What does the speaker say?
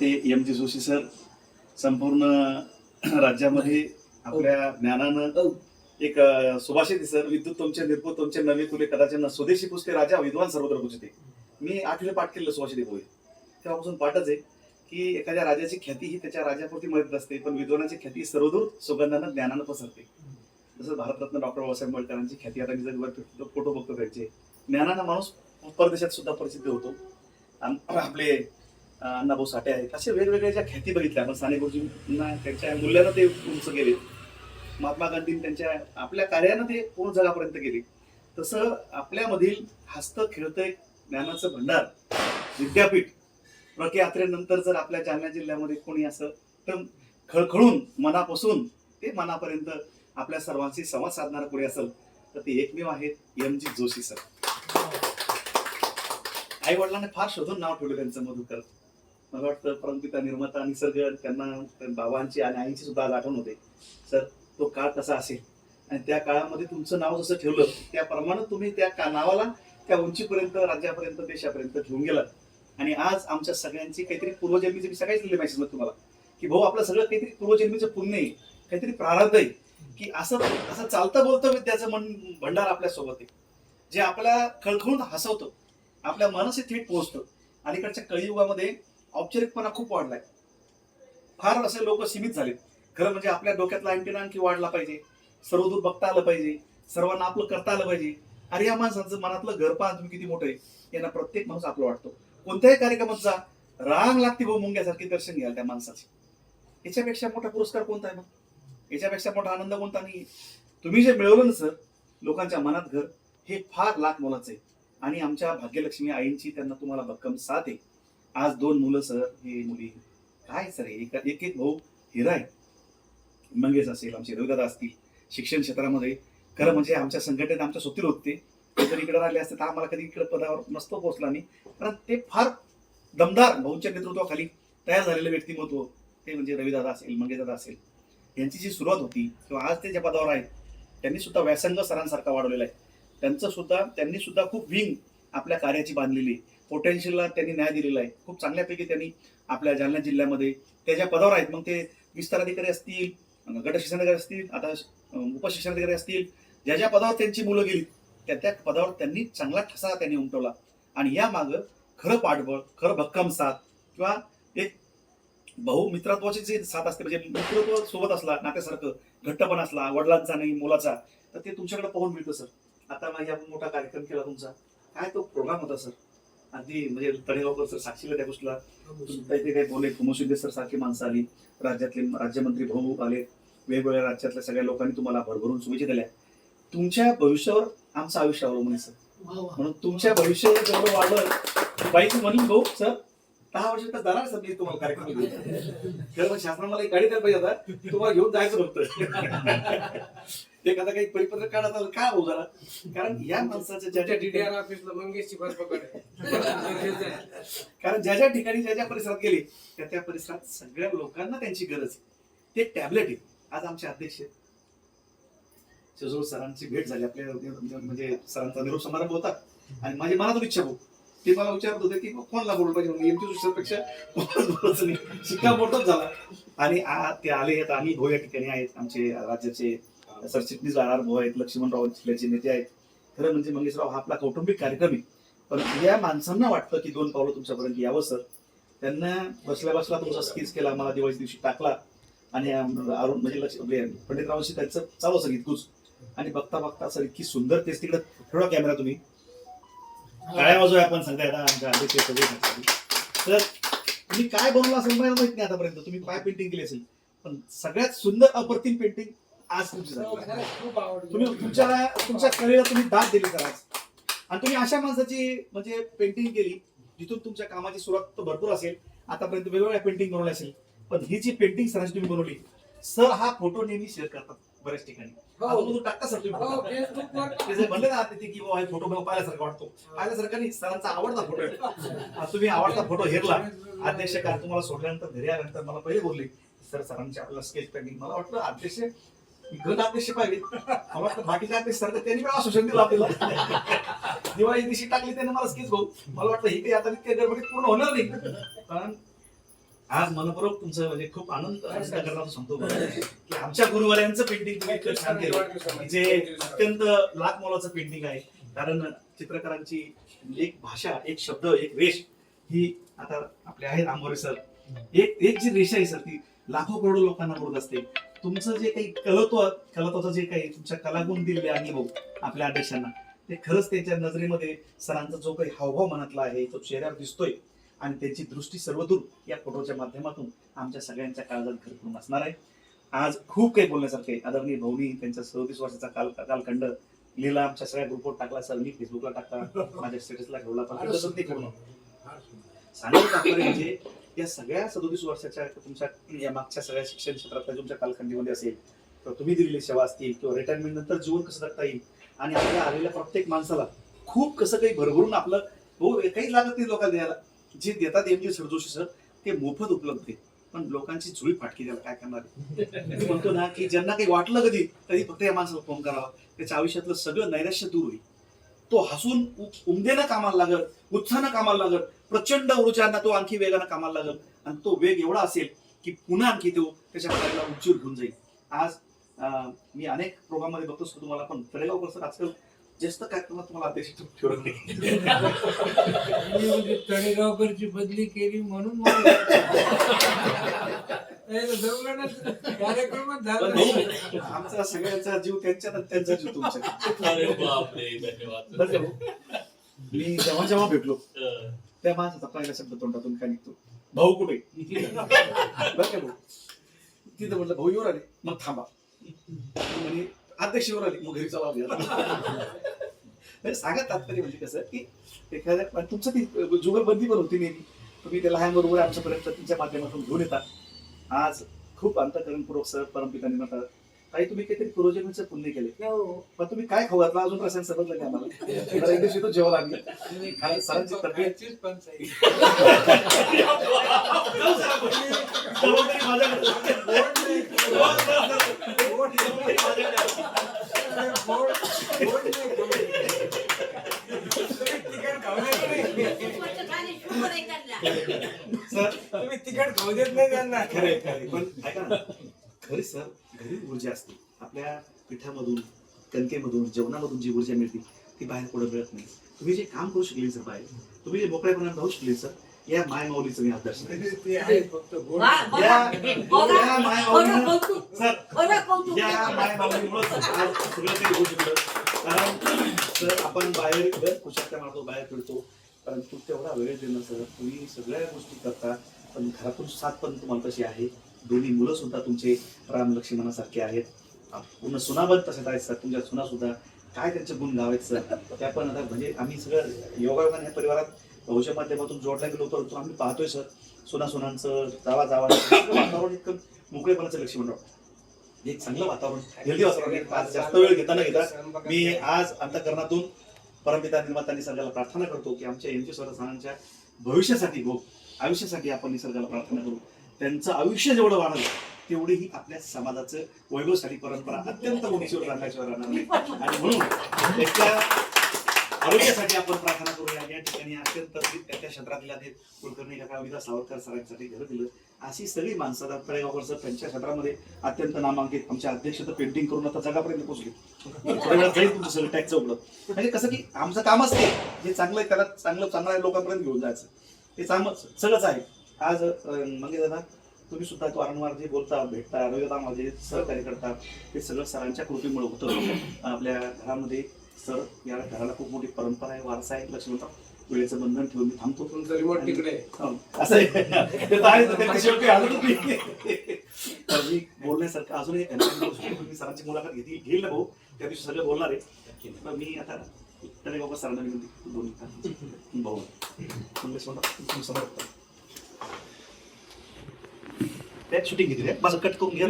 ते M G Joshi sir संपूर्ण राज्यामध्ये आपल्या ज्ञानानं एक अं, सुभाषित सर विद्युत तुमचे निर्भूत तुमचे नवे कुले कदाचित स्वदेशी पुसते राजा विद्वान सर्वत्र पुजते. मी आठवीला पाठ केलं सुभाषित पोहे तेव्हापासून पाठच आहे की एखाद्या राजाची ख्याती ही त्याच्या राजापुरती मर्यादित असते पण विद्वानाची ख्याती सर्वदूर सुगंधानं ज्ञानानं पसरते. जसं भारतरत्न डॉक्टर बाबासाहेब आंबेडकरांची ख्याती आता मी फोटो बघतो त्यांचे. ज्ञानानं माणूस परदेशात सुद्धा प्रसिद्ध होतो. आणि आपले अण्णाभाऊ साठे आहेत. असे वेगवेगळ्या ज्या ख्याती बघितल्या आपण साने गुरुजींना त्यांच्या मूल्यानं ते उंच गेले महात्मा गांधींनी त्यांच्या आपल्या कार्यानं ते पूर्ण जगापर्यंत गेले. तसं आपल्यामधील हस्त खेळतंय ज्ञानाचं भंडार विद्यापीठ प्रके यात्रेनंतर जर आपल्या जालना जिल्ह्यामध्ये कोणी असं तर खळखळून मनापासून ते मनापर्यंत आपल्या सर्वांशी संवाद साधणारं कोणी असेल तर ते एकमेव आहेत एम जी जोशी सर. आई वडिलांनी फार शोधून नाव ठेवलं त्यांचं मधुकर. मला वाटतं परमपिता निर्माता निसर्ग त्यांना बाबांची आणि आईची सुद्धा आज आठवण होते. सर तो काळ कसा असेल? आणि त्या काळामध्ये तुमचं नाव जसं ठेवलं त्याप्रमाणे तुम्ही त्या का नावाला त्या उंचीपर्यंत राज्यापर्यंत देशापर्यंत घेऊन गेलात. आणि आज आमच्या सगळ्यांची काहीतरी पूर्वजन्मीचे मी सगळ्याच लिहिले मॅसेज तुम्हाला की भाऊ आपलं सगळं काहीतरी पूर्वजन्मीचं पुण्य आहे काहीतरी प्रारब्ध आहे की असं असं चालतं बोलतं विद्याचं मन भंडार आपल्यासोबत आहे. जे आपल्या खळखळून हसवतं आपल्या मनसे थेट पोहोचतं. अलीकडच्या कळीयुगामध्ये औपचारिकपणा खूप वाढलाय. फार असे लोक सीमित झालेत. खरं म्हणजे आपल्या डोक्यातला अँटेना आणखी वाढला पाहिजे. सर्वदूर बघता आलं पाहिजे. सर्वांना आपलं करता आलं पाहिजे. अरे या माणसाचं मनातलं घर पाहा तुम्ही किती मोठं आहे यांना प्रत्येक माणूस आपलं वाटतो. कोणत्याही कार्यक्रमात जा रांग लागते भाऊ मुंग्यासारखे दर्शन घ्याल त्या माणसाचे. याच्यापेक्षा मोठा पुरस्कार कोणता आहे मग? याच्यापेक्षा मोठा आनंद कोणता नाही तुम्ही जे मिळवलं ना सर लोकांच्या मनात घर हे फार लाख मोलाचं आहे. आणि आमच्या भाग्यलक्ष्मी आईंची त्यांना तुम्हाला भक्कम साथ आहे. आज दोन मुलं सर हे मुली. काय सर एक एक एक भाऊ हिरा आहे. मंगेश असेल आमचे रविदादा असतील. शिक्षण क्षेत्रामध्ये. खरं म्हणजे आमच्या संघटनेत आमच्या सुतीर होते. ते जर इकडे राहिले असते तर आम्हाला कधी इकडे पदावर नसतो पोहोचला नाही कारण ते फार दमदार भाऊंच्या नेतृत्वाखाली तयार झालेलं व्यक्तिमत्व ते म्हणजे रविदादा असेल मंगेशदादा असेल. यांची जी सुरुवात होती किंवा आज ते ज्या पदावर आहेत त्यांनी सुद्धा व्यासंग सरांसारखा वाढवलेला आहे. त्यांचं सुद्धा त्यांनी सुद्धा खूप विंग आपल्या कार्याची बांधलेली आहे. पोटेन्शियलला त्यांनी न्याय दिलेला आहे. खूप चांगल्यापैकी त्यांनी आपल्या जालना जिल्ह्यामध्ये त्या ज्या पदावर आहेत मग ते विस्तार अधिकारी असतील गट शिक्षणाधिकारी असतील आता उपशिक्षणाधिकारी असतील ज्या ज्या पदावर त्यांची मुलं गेली त्या त्या पदावर त्यांनी चांगला ठसा त्यांनी उमटवला. आणि या मागं खरं पाठबळ खरं भक्कम साथ किंवा एक बहुमित्रत्वाची मित्रत्वाची साथ असते म्हणजे मित्रत्व सोबत असला नात्यासारखं घट्टपण असला वडिलांचा नाही मुलाचा तर ते तुमच्याकडे पाहून मिळतं सर. आता माझी आपण मोठा कार्यक्रम केला तुमचा. काय तो प्रोग्राम होता सर? अगदी म्हणजे तळेगावकर सर साक्षीला त्या गोष्टीला? तुमच्या इथे काही बोलले कुमोशिंदे सर सारखी माणसं आली राज्यातले राज्यमंत्री भाऊ आले वेगवेगळ्या राज्यातल्या सगळ्या लोकांनी तुम्हाला भरभरून शुभेच्छा दिल्या. तुमच्या भविष्यावर आमचं आयुष्य अवलंबून सर. म्हणून तुमच्या भविष्यावर जेवढं वाढलं बाईचं म्हणून भाऊ सर दहा वर्ष तर जाणार सर मी तुम्हाला कार्यक्रम घेऊन. शासनाने मला एक गाडी द्यायला पाहिजे आता. तुम्हाला घेऊन जायचं फक्त. एखादा काही परिपत्रक काढत आलं काय होऊ जरा? कारण या माणसाच्या ज्या ज्या ठिकाणी डीडीआर ऑफिसला मंगेशची बस पकड. आहे. कारण ज्या ज्या ठिकाणी ज्या ज्या परिसरात गेले त्या त्या परिसरात सगळ्या लोकांना त्यांची गरज आहे. ते टॅबलेट आहे आज आमचे अध्यक्ष शिजोळ सरांची भेट झाली. आपल्या म्हणजे सरांचा निरोप समारंभ होता. आणि माझी मनातून इच्छा भाऊ ते मला विचारत होते की कोणला बोललं पाहिजे? म्हणून एमटी दुसऱ्यापेक्षा कोणालाच बोलायचं नाही शिक्का मोठच झाला. आणि आ- ते आले आहेत. आम्ही भाऊ या ठिकाणी आहेत. आमचे राज्याचे सरचिटणीस राहणार भाऊ आहेत लक्ष्मणराव जिल्ह्याचे नेते आहेत. खरं म्हणजे मंगेशराव हा आपला कौटुंबिक कार्यक्रम आहे. पण या माणसांना वाटतं की दोन पावलं तुमच्यापर्यंत यावं सर. त्यांना बसल्या बसला तुमचा स्केच केला मला दिवाळीच्या दिवशी टाकला. आणि अरुण म्हणजे लक्ष म्हणजे पंडितरावांशी त्यांचं चालू असं इतकूच आणि बघता बघता सर इतकी सुंदर तेच तिकडे ठेवा कॅमेरा तुम्ही. काळ्या बाजू आपण सांगताय आमच्या सगळे तर तुम्ही काय बनवला असेल मला माहीत नाही आतापर्यंत. तुम्ही काय पेंटिंग केली असेल. पण सगळ्यात सुंदर अप्रतिम पेंटिंग आज तुमची झाली खरंच खूप आवडली. तुम्ही तुमच्या तुमच्या कलेला तुम्ही दाद दिली सर आज. आणि तुम्ही अशा माणसाची म्हणजे पेंटिंग केली जिथून तुमच्या कामाची सुरुवात तर भरपूर असेल आतापर्यंत वेगवेगळ्या पेंटिंग बनवल्या असेल पण ही जी पेंटिंग सरांची तुम्ही बनवली सर हा फोटो नेहमी शेअर करतात बऱ्याच ठिकाणी. हो. अजून टाकता सर तुम्ही हो, ते जे म्हणले ना ते की बाबा हे फोटो मला पाहिल्यासारखा वाटतो. पाहिल्यासारखा नाही सरांचा आवडता फोटो आहे. हा, तुम्ही आवडता फोटो हेरला अध्यक्ष काय तुम्हाला सोडल्यानंतर घरी आल्यानंतर मला पहिले बोलले सर सरांची आपल्याला स्केच पेंटिंग मला वाटलं अध्यक्ष गण अध्यक्ष पाहिजे मला वाटतं बाकीचे अध्यक्ष सर त्यांनी पण आश्वासन दिलं आपल्याला. दिवाळी दिवशी टाकली त्याने मला कीच भाऊ मला वाटतं ही काही आता इतक्या गडबडीत पूर्ण होणार नाही. कारण आज मनपूर्वक तुमचं म्हणजे खूप आनंद आनंद करण्याचं सांगतो की आमच्या गुरुवाऱ्यांचं पेंटिंग तुम्ही इतकं छान केलं. जे अत्यंत लाख मोलाचं पेंटिंग आहे. कारण चित्रकारांची एक भाषा एक शब्द एक रेष ही आता आपले आहेत आंबोरे सर एक एक जी रेषा आहे सर ती लाखो करोडो लोकांना बोलत असते. तुमचं जे काही कलत्व कलत्वाचं जे काही तुमच्या कलागुण आहे भाऊ आपल्या अध्यक्षांना ते खरंच त्यांच्या नजरेमध्ये सरांचा जो काही हावभाव मनातला आहे तो चेहऱ्यावर दिसतोय. आणि त्यांची दृष्टी सर्वदूर या फोटोच्या माध्यमातून आमच्या सगळ्यांच्या काळजात घर करून असणार आहे. आज खूप काही बोलण्यासारखे. आदरणीय भाऊनी त्यांचा सदतीस वर्षाचा काल कालखंड लिहिला आमच्या सगळ्या ग्रुपवर टाकला सर मी फेसबुकला टाकला माझ्या स्टेटसला ठेवला पण तात्पर्य म्हणजे या सगळ्या सदोतीस वर्षाच्या तुमच्या या मागच्या सगळ्या शिक्षण क्षेत्रातल्या तुमच्या कालखंडीमध्ये असेल तर तुम्ही दिलेली सेवा असतील किंवा रिटायरमेंट नंतर जीवन कसं जगता येईल आणि आपल्या आलेल्या प्रत्येक माणसाला खूप कसं काही भरभरून आपलं हो काही लागत नाही लोकांना द्यायला. जे देतात एम जी सरजोशी सर ते मोफत उपलब्ध आहे. पण लोकांची झुळी फाटकी द्यायला काय करणार मी म्हणतो ना की ज्यांना काही वाटलं कधी तरी फक्त या माणसाला फोन करावा. त्याच्या आयुष्यातलं सगळं नैराश्य दूर होईल. तो हसून उमदेनं कामाला लागत उत्साहानं कामाला लागत प्रचंड ऊर्जांना तो आणखी वेगानं कामाला लागल. आणि तो वेग एवढा असेल की पुन्हा आणखी तो त्याच्या कार्याला उंचीवर घेऊन जाईल. आज मी अनेक प्रोग्राममध्ये बघतो सर तुम्हाला पण तळेगावकर सर आजकाल. जास्त कार्यक्रमात तुम्हाला अध्यक्ष ठेवत नाही मी म्हणजे तळेगावकरची बदली केली म्हणून आमचा सगळ्यांचा जीव त्यांच्यात आणि त्यांचा जीव भाऊ? मी जेव्हा जेव्हा भेटलो त्या माणसाचा पहिला शब्द तोंडातून काय निघतो भाऊ कुठे? बरं का भाऊ? तिथं म्हटलं भाऊ येऊन आले. मग थांबा. म्हणे अध्यक्ष येऊन आले. मग घरी चला म्हणजे सांगत तात्पर्य म्हणजे कसं की एखाद्या तुमचं ती जुगलबंदी पण होती नेहमी. तुम्ही त्या लहान बरोबर आमच्यापर्यंत तुमच्या माध्यमातून घेऊन येतात आज खूप अंतकरणपूर्वक सर परमपिता निर्माता काही तुम्ही काहीतरी पूर्वजन्मीचं पुण्य केले हो. पण तुम्ही काय खाऊ घातला? अजून प्रश्न समजलं नाही आम्हाला. मला एक दिवशी तो जेव्हा लागली. सरांची तब्येत. सर तुम्ही तिखट खाऊ देत नाही त्यांना. खरे खरे पण ऐका ना खरी सर. घरी ऊर्जा असते. आपल्या पिठामधून कणकेमधून जेवणामधून जी ऊर्जा मिळते ती बाहेर पुढे मिळत नाही. तुम्ही जे काम करू शकले सर बाहेर. तुम्ही जे मोकळेपणाने राहू शकले सर या माय माऊलीचं मी आदर्श आहे. ते आहे फक्त गोड या माय माऊलीमुळं सगळं काही होऊ शकलं. कारण सर आपण बाहेर घर कुशाच्या मारतो बाहेर फिरतो. परंतु तेवढा वेळ देणं सर तुम्ही सगळ्या गोष्टी करता. पण घरातून सात पण तुम्हाला तशी आहे. दोन्ही मुलं सुद्धा तुमचे राम लक्ष्मणासारखे आहेत. पूर्ण सुनाबद्ध तसेच आहेत सर. तुमच्या सुना सुद्धा काय त्यांचे गुण गाव सर? त्या पण आता म्हणजे आम्ही सगळं योगायोगाने या परिवारात भविष्य माध्यमातून जोडला गेलो होतो. तो आम्ही पाहतोय सर. सुना सुनांचं जावा जावा वातावरण इतकं मोकळेपणाचं लक्ष्मणराव एक चांगलं वातावरण हेल्दी वातावरण आज जास्त वेळ घेता न घेता मी आज अंतकरणातून परमपिता निर्माता निसर्गाला प्रार्थना करतो की आमच्या एम सरांच्या भविष्यासाठी भाऊ आयुष्यासाठी आपण निसर्गाला प्रार्थना करू. त्यांचं आयुष्य जेवढं वाढलं तेवढी ही आपल्या समाजाचं वैभवशाली परंपरा अत्यंत उंचीवर राहण्याशिवाय राहणार नाही. आणि म्हणून एका आरोग्यासाठी आपण प्रार्थना करूया. या ठिकाणी अत्यंत त्या क्षेत्रातल्या ते कुलकर्णी काका विदा सावरकर सरांसाठी घर दिलं. अशी सगळी माणसं आता तळेगावकर सर त्यांच्या क्षेत्रामध्ये अत्यंत नामांकित. आमच्या अध्यक्ष तर पेंटिंग करून आता जगापर्यंत पोहोचले. थोड्या वेळात जाईल तुमचं सगळं टॅक्स उघडत म्हणजे कसं की आमचं कामच ते. जे चांगलं आहे त्याला चांगलं चांगल्या लोकांपर्यंत घेऊन जायचं. ते चांगलं सगळंच आहे. आज मंगे दादा तुम्ही सुद्धा वारंवार जे बोलता भेटता माझे सहकार्य करता ते सगळं सरांच्या कृतीमुळे होतं आपल्या घरामध्ये सर या घराला खूप मोठी परंपरा आहे वारसा आहे लक्ष्मणराव वेळेचं बंधन ठेवून मी थांबतो तुमचं रिमोट तिकडे. हो, असं आहे शेवटी आलो मी बोलण्यासारखं. मी सरांची मुलाखत घेतली घेईल ना भाऊ त्या दिवशी सगळं बोलणार आहे पण मी आता तरी बाबा सरांना विनंती मिनिटं. भाऊ समोर. त्यात शूटिंग घेतली. माझं कट करून घ्या.